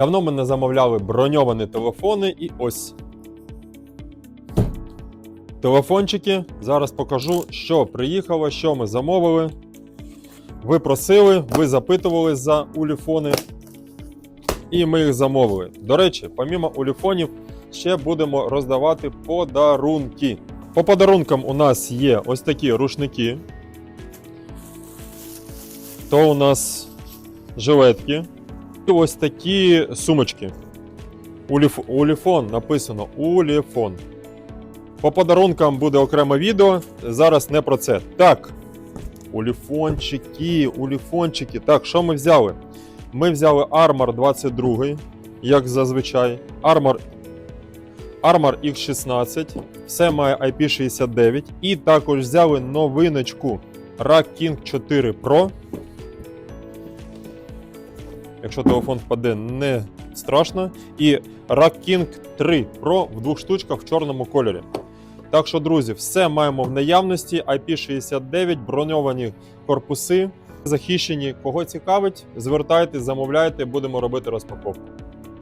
Давно ми не замовляли броньовані телефони і ось. Телефончики. Зараз покажу, що приїхало, що ми замовили. Ви просили, ви запитували за уліфони. І ми їх замовили. До речі, помімо уліфонів, ще будемо роздавати подарунки. По подарункам у нас є ось такі рушники. То у нас жилетки. І ось такі сумочки. Уліф... Уліфон написано Уліфон. По подарункам буде окреме відео. Зараз не про це. Так. Уліфончики, уліфончики. Так, що ми взяли? Ми взяли Armor 22, як зазвичай. Armor, Armor X16. Все має IP69. І також взяли новиночку Rack King 4 Pro. Якщо телефон впаде, не страшно. І Rack King 3 Pro в двох штучках в чорному кольорі. Так що, друзі, все маємо в наявності. IP69, броньовані корпуси захищені. Кого цікавить, звертайте, замовляйте, будемо робити розпаковку.